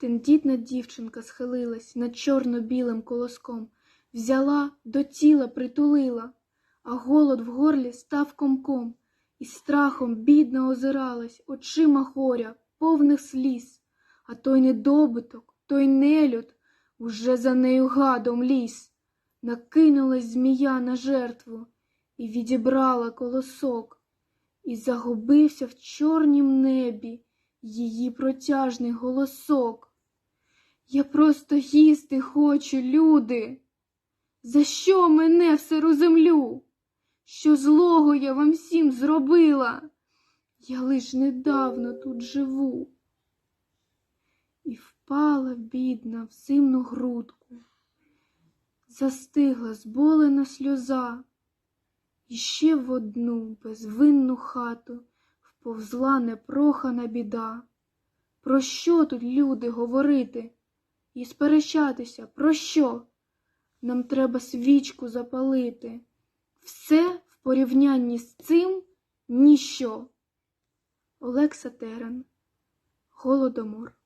Тендітна дівчинка схилилась над чорно-білим колоском, взяла, до тіла притулила, а голод в горлі став комком, і страхом бідна озиралась очима горя, повних сліз, а той недобиток, той нелюд уже за нею гадом ліз. Накинулась змія на жертву і відібрала колосок, і загубився в чорнім небі її протяжний голосок. Я просто їсти хочу, люди. За що мене в сиру землю? Що злого я вам всім зробила? Я лиш недавно тут живу. І впала бідна в зимну грудку, застигла зболена сльоза, і ще в одну безвинну хату вповзла непрохана біда. Про що тут, люди, говорити і сперечатися? Про що? Нам треба свічку запалити. Все в порівнянні з цим ніщо. Олекса Терен. Голодомор.